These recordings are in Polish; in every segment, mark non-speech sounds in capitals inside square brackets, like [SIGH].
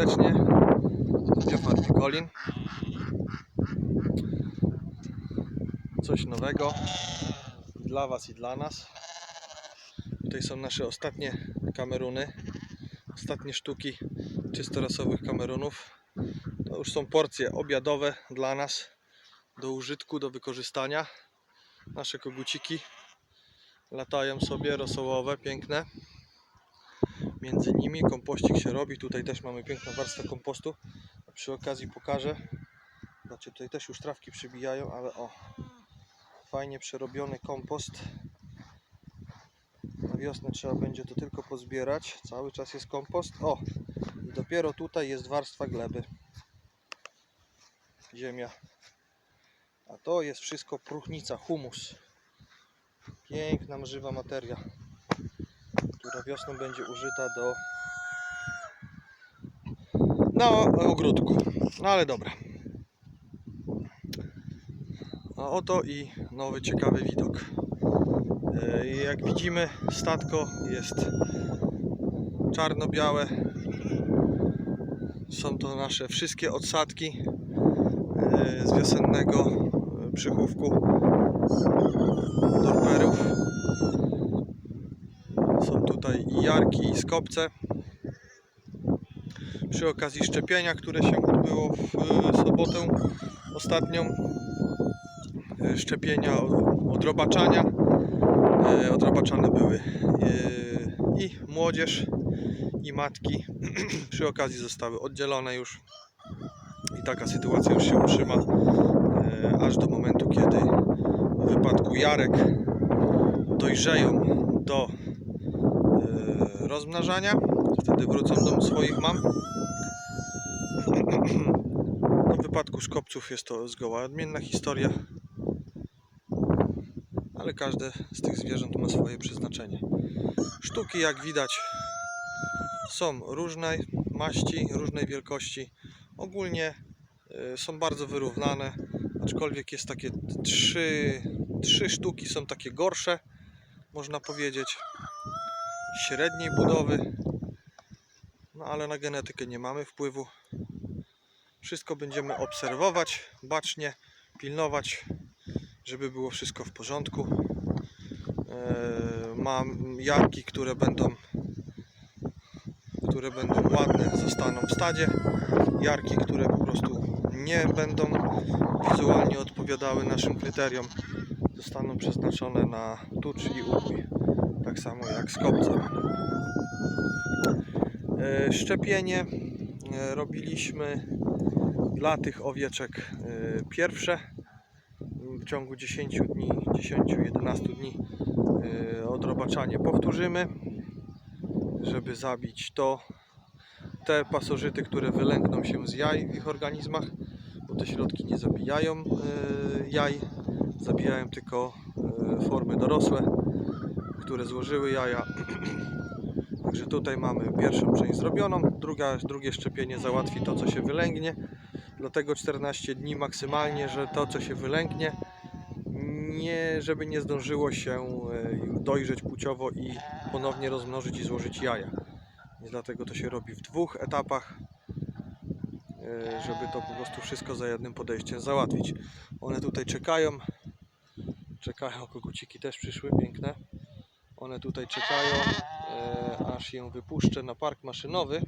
serdecznie. Biofar Pikolin. Coś nowego dla Was i dla nas. Tutaj są nasze ostatnie kameruny. Ostatnie sztuki czysto rasowych kamerunów. To już są porcje obiadowe dla nas. Do użytku, do wykorzystania. Nasze koguciki latają sobie, rosołowe, piękne między nimi. Kompościk się robi. Tutaj też mamy piękną warstwę kompostu. Przy okazji pokażę. Zobaczcie, tutaj też już trawki przybijają, ale o, fajnie przerobiony kompost. Na wiosnę trzeba będzie to tylko pozbierać. Cały czas jest kompost. O, i dopiero tutaj jest warstwa gleby. Ziemia. A to jest wszystko próchnica, humus. Piękna, mżywa materia która wiosną będzie użyta do na ogródku. No ale dobra. A oto i nowy ciekawy widok. E, Jak widzimy, statko jest czarno-białe. Są to nasze wszystkie odsadki e, z wiosennego e, przychówku torperów. Jarki, i skopce. Przy okazji szczepienia, które się odbyło w e, sobotę ostatnią, e, szczepienia odrobaczania. E, Odrobaczane były i młodzież, i matki. [CLEARS THROAT] Przy okazji zostały oddzielone już. I taka sytuacja już się utrzyma aż do momentu, kiedy w wypadku jarek dojrzeją do rozmnażania. Wtedy wrócą do swoich mam. [CLEARS THROAT] W wypadku szkopców jest to zgoła odmienna historia. Ale każde z tych zwierząt ma swoje przeznaczenie. Sztuki, jak widać, są różnej maści, różnej wielkości. Ogólnie e, są bardzo wyrównane, aczkolwiek jest takie trzy, trzy sztuki są takie gorsze, można powiedzieć średniej budowy. No ale na genetykę nie mamy wpływu. Wszystko będziemy obserwować bacznie, pilnować, żeby było wszystko w porządku. Eee, Mam jarki, które będą które będą ładne, zostaną w stadzie. Jarki, które po prostu nie będą wizualnie odpowiadały naszym kryteriom, zostaną przeznaczone na tucz i ubój tak samo jak z kopcem. E, Szczepienie e, robiliśmy dla tych owieczek e, pierwsze w ciągu 10 dni, 10-11 dni odrobaczanie powtórzymy, żeby zabić to te pasożyty, które wylęgną się z jaj w ich organizmach, bo te środki nie zabijają jaj, zabijają tylko formy dorosłe które złożyły jaja. [CLEARS THROAT] Także tutaj mamy pierwszą część zrobioną, druga, drugie szczepienie załatwi to, co się wylęgnie. Dlatego 14 dni maksymalnie, że to, co się wylęgnie, nie, żeby nie zdążyło się e, dojrzeć płciowo i ponownie rozmnożyć i złożyć jaja. Dlatego to się robi w dwóch etapach, e, żeby to po prostu wszystko za jednym podejściem załatwić. One tutaj czekają, czekają, koguciki też przyszły, piękne. One tutaj czekają, e, aż ją wypuszczę na park maszynowy,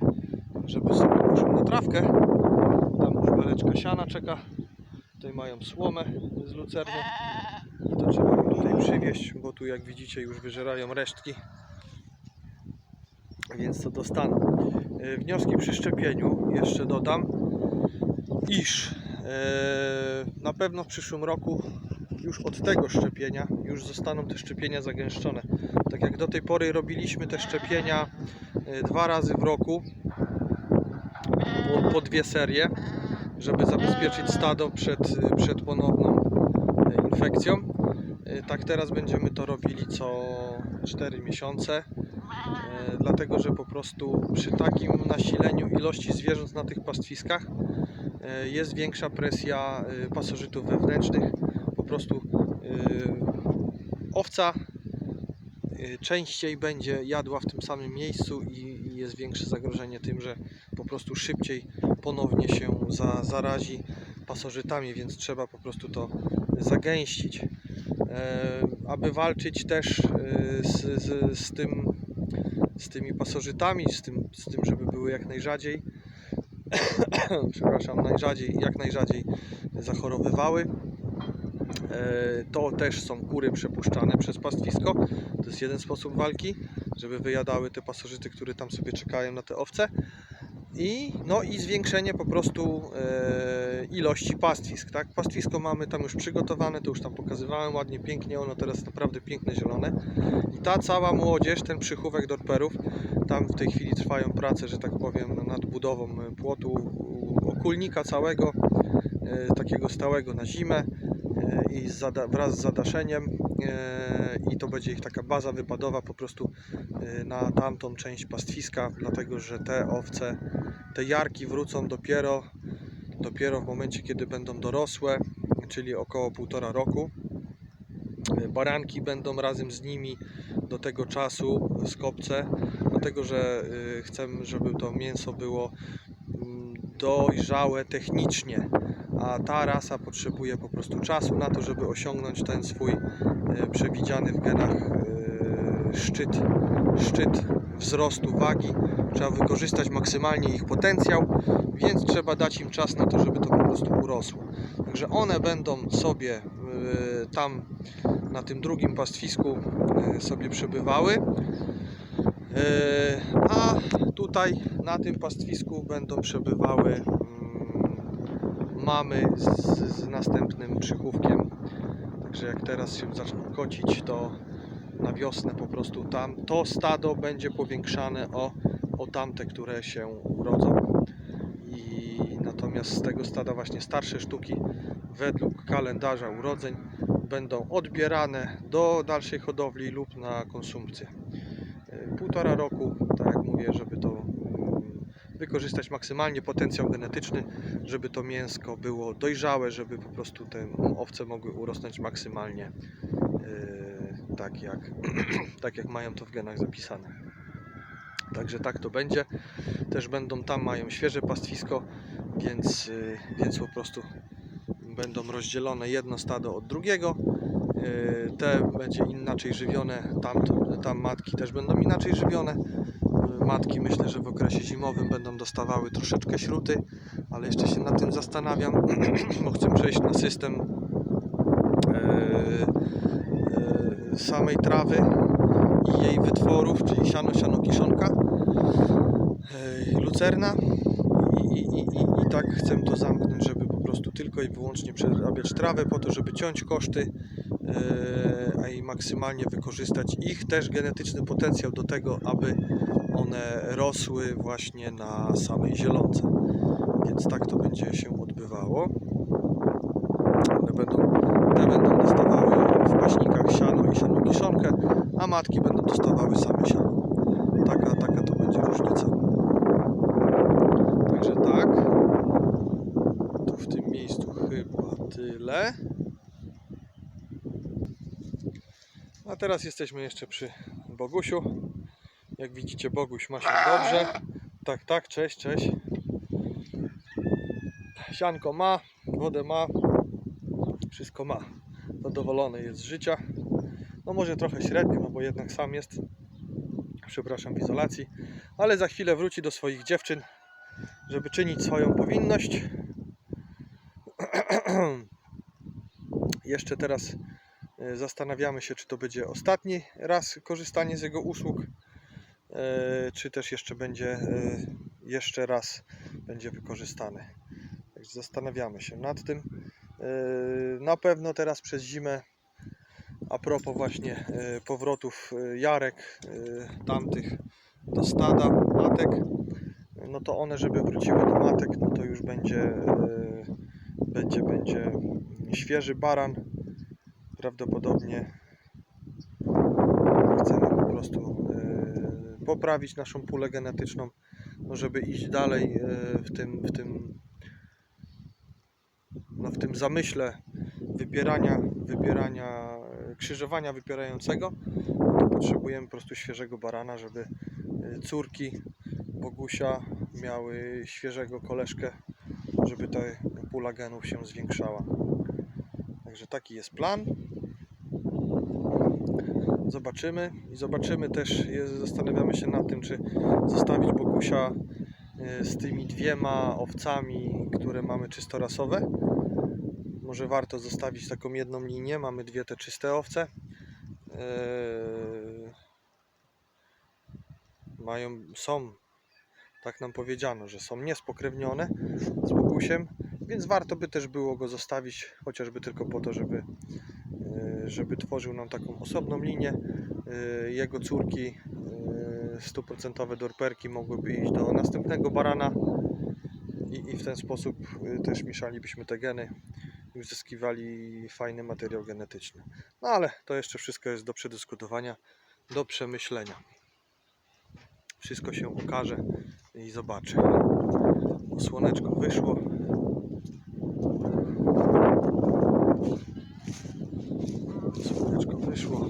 żeby sobie poszły na trawkę. Tam już beleczka siana czeka. Tutaj mają słomę z lucerny. I to trzeba im tutaj przywieźć, bo tu jak widzicie już wyżerają resztki. Więc to dostaną. E, wnioski przy szczepieniu jeszcze dodam, iż e, na pewno w przyszłym roku już od tego szczepienia już zostaną te szczepienia zagęszczone. Tak jak do tej pory robiliśmy te szczepienia e, dwa razy w roku po, dwie serie, żeby zabezpieczyć stado przed, przed ponowną e, infekcją. Tak teraz będziemy to robili co 4 miesiące, dlatego że po prostu przy takim nasileniu ilości zwierząt na tych pastwiskach jest większa presja pasożytów wewnętrznych. Prostu e, owca y, częściej będzie jadła w tym samym miejscu i, jest większe zagrożenie tym, że po prostu szybciej ponownie się za, zarazi pasożytami, więc trzeba po prostu to zagęścić. E, aby walczyć też e, z, z, z, tym, z tymi pasożytami, z tym, z tym, żeby były jak najrzadziej, [COUGHS] przepraszam, najrzadziej, jak najrzadziej zachorowywały. E, To też są kury przepuszczane przez pastwisko. To jest jeden sposób walki, żeby wyjadały te pasożyty, które tam sobie czekają na te owce. I, no i zwiększenie po prostu e, ilości pastwisk. Tak? Pastwisko mamy tam już przygotowane, to już tam pokazywałem ładnie, pięknie, ono teraz naprawdę piękne, zielone. I ta cała młodzież, ten przychówek dorperów, tam w tej chwili trwają prace, że tak powiem, nad budową płotu okulnika całego, e, takiego stałego na zimę i zada, wraz z zadaszeniem e, i to będzie ich taka baza wypadowa po prostu e, na tamtą część pastwiska, dlatego że te owce, te jarki wrócą dopiero, dopiero w momencie, kiedy będą dorosłe, czyli około półtora roku. E, Baranki będą razem z nimi do tego czasu z kopce, dlatego że y, chcę, żeby to mięso było mm, dojrzałe technicznie, a ta rasa potrzebuje po prostu czasu na to, żeby osiągnąć ten swój y, przewidziany w genach y, szczyt, szczyt wzrostu wagi. Trzeba wykorzystać maksymalnie ich potencjał, więc trzeba dać im czas na to, żeby to po prostu urosło. Także one będą sobie y, tam na tym drugim pastwisku sobie przebywały. A tutaj na tym pastwisku będą przebywały mm, mamy z, z następnym przychówkiem. Także jak teraz się zaczną kocić, to na wiosnę po prostu tam to stado będzie powiększane o, o tamte, które się urodzą. I natomiast z tego stada właśnie starsze sztuki według kalendarza urodzeń będą odbierane do dalszej hodowli lub na konsumpcję. Y, Półtora roku, tak jak mówię, żeby to wykorzystać maksymalnie potencjał genetyczny, żeby to mięsko było dojrzałe, żeby po prostu te owce mogły urosnąć maksymalnie yy, tak jak, [CLEARS THROAT] tak jak mają to w genach zapisane. Także tak to będzie. Też będą tam, mają świeże pastwisko, więc, yy, więc po prostu będą rozdzielone jedno stado od drugiego. Yy, Te będzie inaczej żywione, tam, tam matki też będą inaczej żywione. Matki myślę, że w okresie zimowym będą dostawały troszeczkę śruty, ale jeszcze się nad tym zastanawiam, [CLEARS THROAT] bo chcę przejść na system yy, yy, samej trawy i jej wytworów, czyli siano, siano, kiszonka, yy, lucerna. I, i, i, i, tak chcę to zamknąć, żeby po prostu tylko i wyłącznie przerabiać trawę po to, żeby ciąć koszty, a i maksymalnie wykorzystać ich. Też genetyczny potencjał do tego, aby one rosły właśnie na samej zielonce. Więc tak to będzie się odbywało. One będą, te będą dostawały w paśnikach siano i siano kiszonkę, a matki będą dostawały same siano. Taka, taka to będzie różnica. Także tak. Tu w tym miejscu chyba tyle. A teraz jesteśmy jeszcze przy Bogusiu. Jak widzicie, Boguś ma się dobrze. Tak, tak, cześć, cześć. Sianko ma, wodę ma, wszystko ma. Zadowolony jest z życia. No może trochę średnio, no bo jednak sam jest, przepraszam, w izolacji. Ale za chwilę wróci do swoich dziewczyn, żeby czynić swoją powinność. [CLEARS THROAT] Jeszcze teraz e, zastanawiamy się, czy to będzie ostatni raz korzystanie z jego usług, czy też jeszcze będzie e, jeszcze raz będzie wykorzystany. Także zastanawiamy się nad tym. Yy, Na pewno teraz przez zimę, a propos właśnie powrotów jarek tamtych do stada matek, no to one, żeby wróciły do matek, no to już będzie, będzie, będzie świeży baran. Prawdopodobnie chcemy po prostu poprawić naszą pulę genetyczną, no żeby iść dalej yy, w tym, w tym no, w tym zamyśle wypierania, wypierania, e, krzyżowania wypierającego, to potrzebujemy po prostu świeżego barana, żeby y, córki Bogusia miały świeżego koleżkę, żeby ta pula genów się zwiększała. Także taki jest plan. Zobaczymy i zobaczymy też, zastanawiamy się nad tym, czy zostawić Bogusia y, z tymi dwiema owcami, które mamy czysto rasowe. Może warto zostawić taką jedną linię, mamy dwie te czyste owce. Eee, mają, są, tak nam powiedziano, że są niespokrewnione z Bogusiem, więc warto by też było go zostawić, chociażby tylko po to, żeby, e, żeby tworzył nam taką osobną linię. E, Jego córki, e, stuprocentowe dorperki mogłyby iść do następnego barana i, i w ten sposób e, też mieszalibyśmy te geny i uzyskiwali fajny materiał genetyczny. No ale to jeszcze wszystko jest do przedyskutowania, do przemyślenia. Wszystko się okaże i zobaczy. Słoneczko wyszło. Słoneczko wyszło.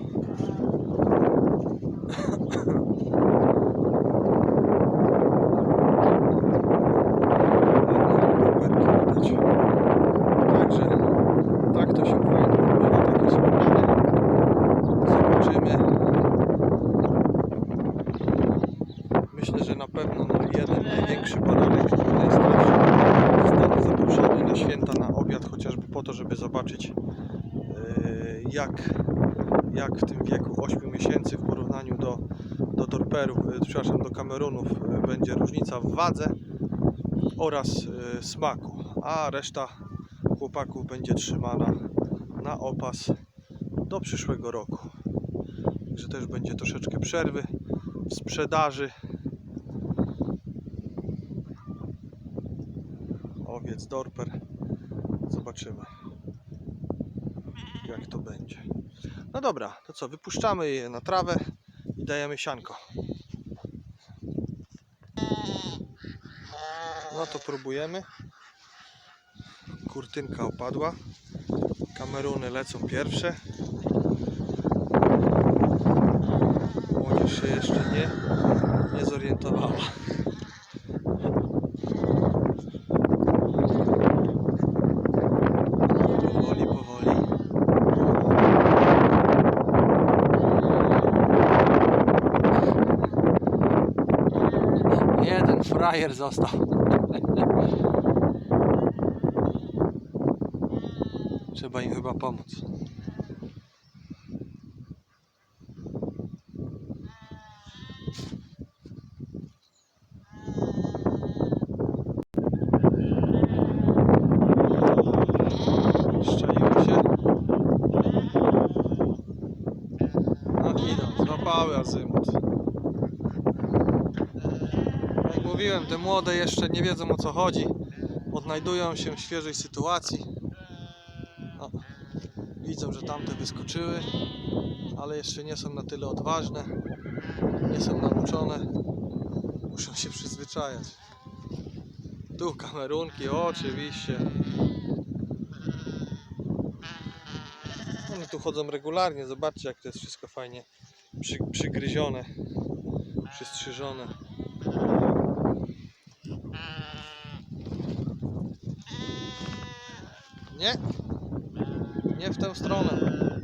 Ładne widać. Także tak to się fajnie odbywa, takie są plany. Zobaczymy. Myślę, że na pewno no, jeden największy baranek, który najstarszy, zostanie zaproszony na święta na obiad, chociażby po to, żeby zobaczyć yy, jak, jak w tym wieku 8 miesięcy w porównaniu do, do torperów, yy, przepraszam, do kamerunów yy, będzie różnica w wadze oraz yy, smaku, a reszta chłopaków będzie trzymana na opas do przyszłego roku. Także też będzie troszeczkę przerwy w sprzedaży. Owiec Dorper. Zobaczymy jak to będzie. No dobra, to co, wypuszczamy je na trawę i dajemy sianko. No to próbujemy. Kurtynka opadła. Kameruny lecą pierwsze. Młodzież się jeszcze nie, nie zorientowała. Frajer został. Trzeba im chyba pomóc. Szczeliły się. No idą, złapały azymut. Jak mówiłem, te młode jeszcze nie wiedzą o co chodzi. Odnajdują się w świeżej sytuacji. O, widzą, że tamte wyskoczyły, ale jeszcze nie są na tyle odważne, nie są nauczone. Muszą się przyzwyczajać. Tu kamerunki, oczywiście. One tu chodzą regularnie, zobaczcie jak to jest wszystko fajnie przy, przygryzione, przystrzyżone. Nie, nie w tę stronę.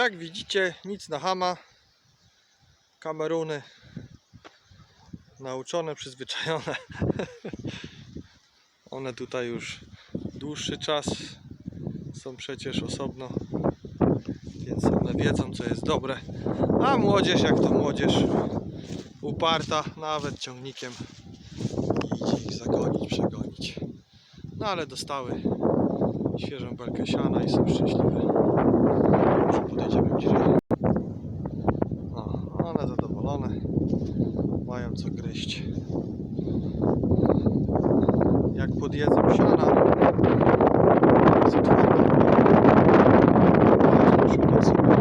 Jak widzicie, nic na hama. Kameruny nauczone, przyzwyczajone. [LAUGHS] One tutaj już dłuższy czas są przecież osobno, więc one wiedzą co jest dobre. A młodzież, jak to młodzież, uparta, nawet ciągnikiem idzie ich zagonić, przegonić. No ale dostały świeżą belkę siana i są szczęśliwe. Może podejdziemy bliżej. O, one zadowolone, mają co gryźć. Jak podjedzą siana, jest otwarte. Teraz szukać sobie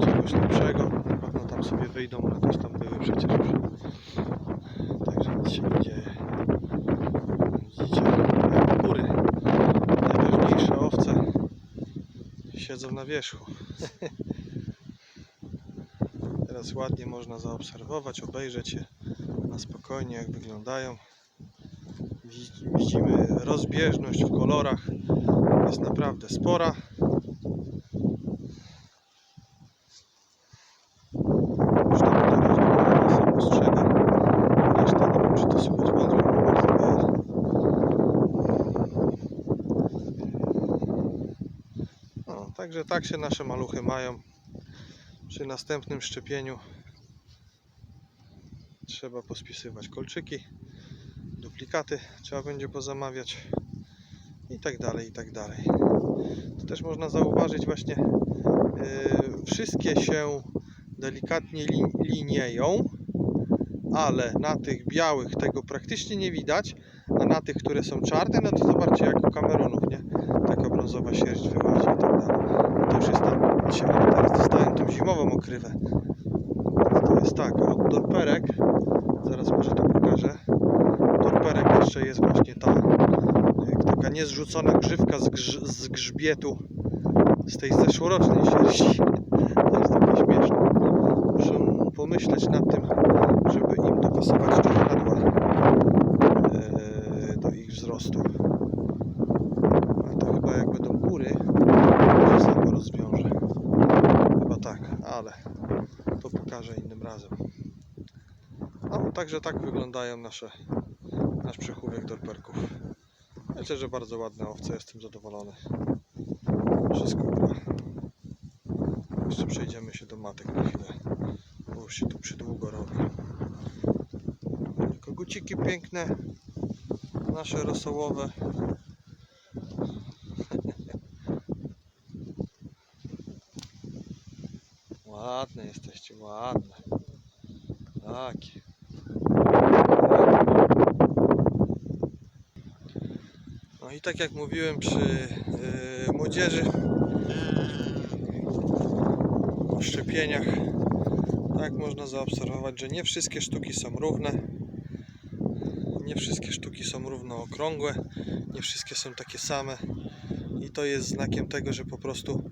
czegoś lepszego. Na pewno tam sobie wyjdą, one też tam były przecież już. Także nic się nie dzieje. Widzicie, jak kury, najważniejsze owce siedzą na wierzchu. [LAUGHS] Teraz ładnie można zaobserwować, obejrzeć je na spokojnie jak wyglądają. Widz- Widzimy rozbieżność w kolorach, jest naprawdę spora. Już tam to rozwiązane są ostrzega. Reszta nie wiem czy to słychać bardzo, bo bardzo wieje. No, także tak się nasze maluchy mają. Przy następnym szczepieniu trzeba pospisywać kolczyki, duplikaty trzeba będzie pozamawiać i tak dalej, i tak dalej. Tu też można zauważyć właśnie yy, wszystkie się delikatnie li, linieją, ale na tych białych tego praktycznie nie widać, a na tych, które są czarne, no to zobaczcie jak u kamerunów, nie? Taka brązowa sierść wychodzi i tak dalej. To już jest tam, dzisiaj one teraz dostają tą zimową okrywę. To jest tak, od dorperek, zaraz może to pokażę, dorperek jeszcze jest właśnie ta taka niezrzucona grzywka z, grz, z grzbietu z tej zeszłorocznej sierści. [LAUGHS] To jest takie śmieszne. Muszę pomyśleć nad tym, dopasować czerwadła e, do ich wzrostu. Ale to chyba jak będą góry, się samo rozwiąże. Chyba tak, ale to pokażę innym razem. No, także tak wyglądają nasze, nasz przechówek dorperków. Myślę, że bardzo ładne owce, jestem zadowolony. Wszystko gra. Jeszcze przejdziemy się do matek na chwilę, bo już się tu przydługo robi. Koguciki piękne, nasze rosołowe. [LAUGHS] Ładne jesteście, ładne. Takie. No i tak jak mówiłem przy yy, młodzieży, po szczepieniach, tak można zaobserwować, że nie wszystkie sztuki są równe. Nie wszystkie sztuki są równo okrągłe, nie wszystkie są takie same. I to jest znakiem tego, że po prostu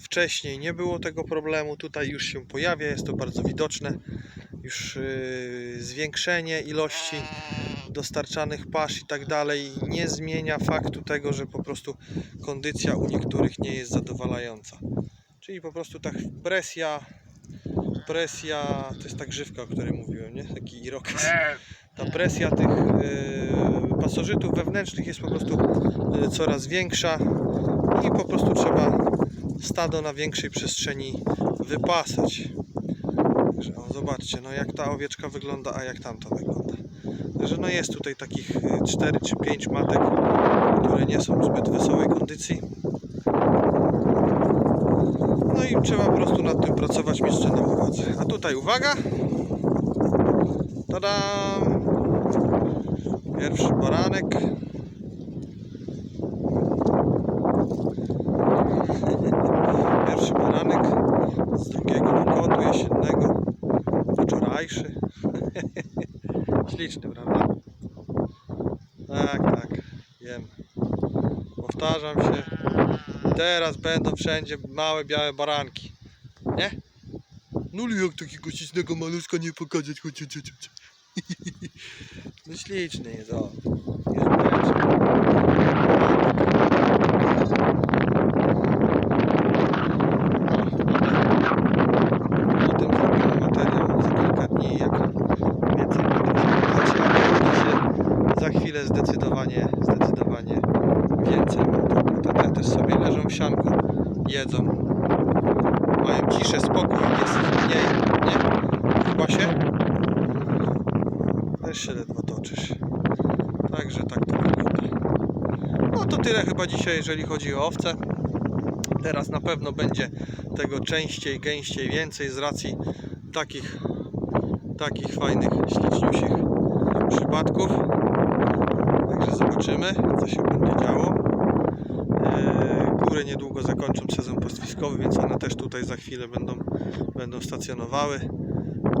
wcześniej nie było tego problemu, tutaj już się pojawia, jest to bardzo widoczne. Już yy, zwiększenie ilości dostarczanych pasz i tak dalej nie zmienia faktu tego, że po prostu kondycja u niektórych nie jest zadowalająca. Czyli po prostu ta presja, presja, to jest ta grzywka, o której mówiłem, nie? Taki irokez. Ta presja tych yy, pasożytów wewnętrznych jest po prostu yy, coraz większa i po prostu trzeba stado na większej przestrzeni wypasać. Także zobaczcie, no jak ta owieczka wygląda, a jak tamta wygląda. Także no jest tutaj takich 4 czy 5 matek, które nie są w zbyt wesołej kondycji. No i trzeba po prostu nad tym pracować, mieć na uwadze. A tutaj uwaga! Tada! Pierwszy baranek. [LAUGHS] Pierwszy baranek z drugiego wykodu jesiennego. Wczorajszy. [LAUGHS] Śliczny, prawda? Tak, tak, wiem. Powtarzam się. Teraz będą wszędzie małe białe baranki. Nie? No jak takiego ślicznego maluszka nie pokazać? Chodź, chodź, chodź, chodź. No śliczny jest, o. Jest mleczny. Potem zrobimy materiał za kilka dni, jak więcej będę informacji, ale będzie się za chwilę zdecydowanie, zdecydowanie jedzą. Mają ciszę, spokój, jest ich mniej, nie? Chyba się? Też się ledwo toczysz. Także tak to wygląda. No dzisiaj, jeżeli chodzi o owce. Teraz na pewno będzie tego częściej, gęściej, więcej z racji takich, takich fajnych, śliczniusich przypadków. Także zobaczymy, co się będzie działo. Eee, Kury niedługo zakończą sezon pastwiskowy, więc one też tutaj za chwilę będą, będą stacjonowały.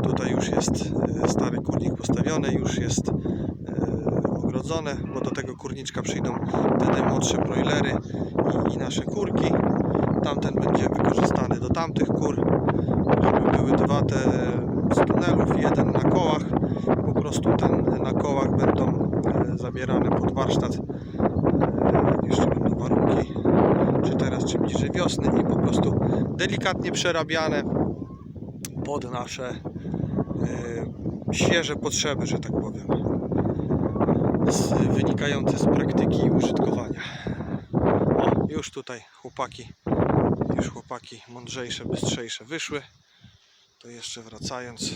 Tutaj już jest e, stary kurnik postawiony, już jest bo do tego kurniczka przyjdą te najmłodsze broilery i, i nasze kurki. Tamten będzie wykorzystany do tamtych kur, żeby były dwa te z tunelów, jeden na kołach. Po prostu ten na kołach będą e, zabierane pod warsztat, e, jeszcze będą warunki, czy teraz, czy bliżej wiosny i po prostu delikatnie przerabiane pod nasze e, świeże potrzeby, że tak powiem, wynikające z praktyki i użytkowania. O, już tutaj chłopaki, już chłopaki mądrzejsze, bystrzejsze wyszły. To jeszcze wracając,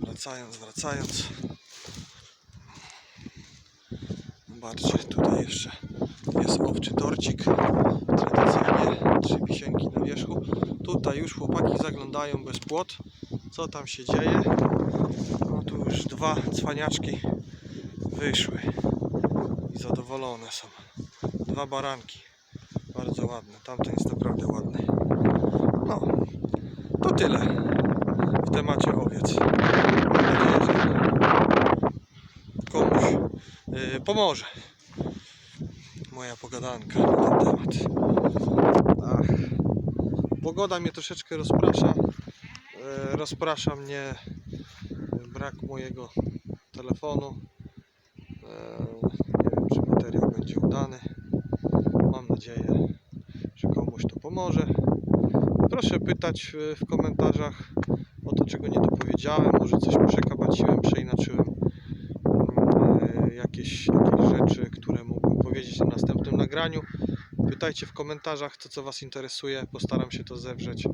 wracając, wracając. Zobaczcie, tutaj jeszcze jest owczy torcik. Tradycyjnie trzy wisienki na wierzchu. Tutaj już chłopaki zaglądają bez płot. Co tam się dzieje? Już dwa cwaniaczki wyszły i zadowolone są. Dwa baranki. Bardzo ładne. Tamten jest naprawdę ładny. No, to tyle w temacie owiec. Komuś yy, pomoże moja pogadanka na ten temat. Ach, pogoda mnie troszeczkę rozprasza. E, rozprasza mnie brak mojego telefonu. E, nie wiem, czy materiał będzie udany. Mam nadzieję, że komuś to pomoże. Proszę pytać e, w komentarzach o to, czego nie dopowiedziałem. Może coś przekabaciłem, przeinaczyłem. Mm, e, Jakieś, jakieś rzeczy, które mógłbym powiedzieć w następnym nagraniu. Pytajcie w komentarzach, to co Was interesuje. Postaram się to zewrzeć,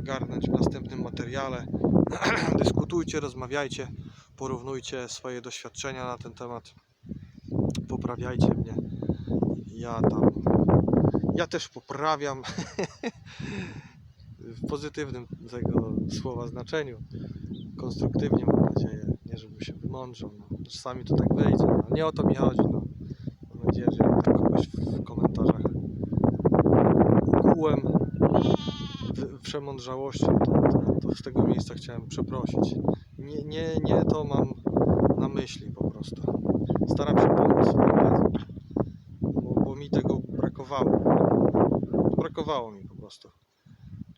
ogarnąć w następnym materiale. [CLEARS THROAT] Dyskutujcie, rozmawiajcie, porównujcie swoje doświadczenia na ten temat. Poprawiajcie mnie. Ja tam. Ja też poprawiam. [LAUGHS] w pozytywnym tego słowa znaczeniu. Konstruktywnie mam nadzieję. Nie żebym się wymądrzał. No. Czasami to tak wyjdzie. No. Nie o to mi chodzi. No. Mam nadzieję, że kogoś w komentarzach ukułem w- przemądrzałością, to, to, to z tego miejsca chciałem przeprosić. Nie, nie, nie to mam na myśli po prostu. Staram się pomóc bo, bo mi tego brakowało. Brakowało mi po prostu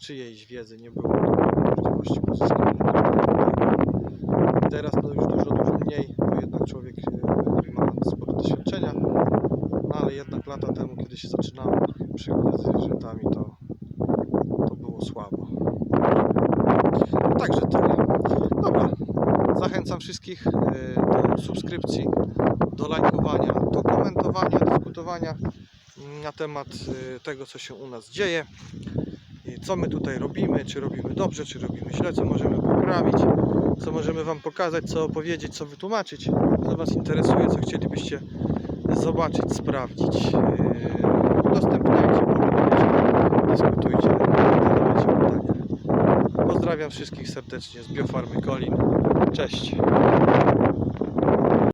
czyjejś wiedzy, nie było możliwości pozyskania. Teraz to już dużo, dużo mniej, bo jednak człowiek e, ma sporo doświadczenia, no ale jednak lata temu, kiedy się zaczynałem przygodę z zwierzętami, to było słabo. No także tyle. Dobra, zachęcam wszystkich e, do subskrypcji, do lajkowania, do komentowania, dyskutowania mm, na temat e, tego, co się u nas dzieje. Co my tutaj robimy, czy robimy dobrze, czy robimy źle, co możemy poprawić, co możemy Wam pokazać, co opowiedzieć, co wytłumaczyć, co Was interesuje, co chcielibyście zobaczyć, sprawdzić. Yy, Udostępniajcie, porównajcie, dyskutujcie, zadawajcie pytania. Pozdrawiam wszystkich serdecznie z Biofarmy Kolin. Cześć!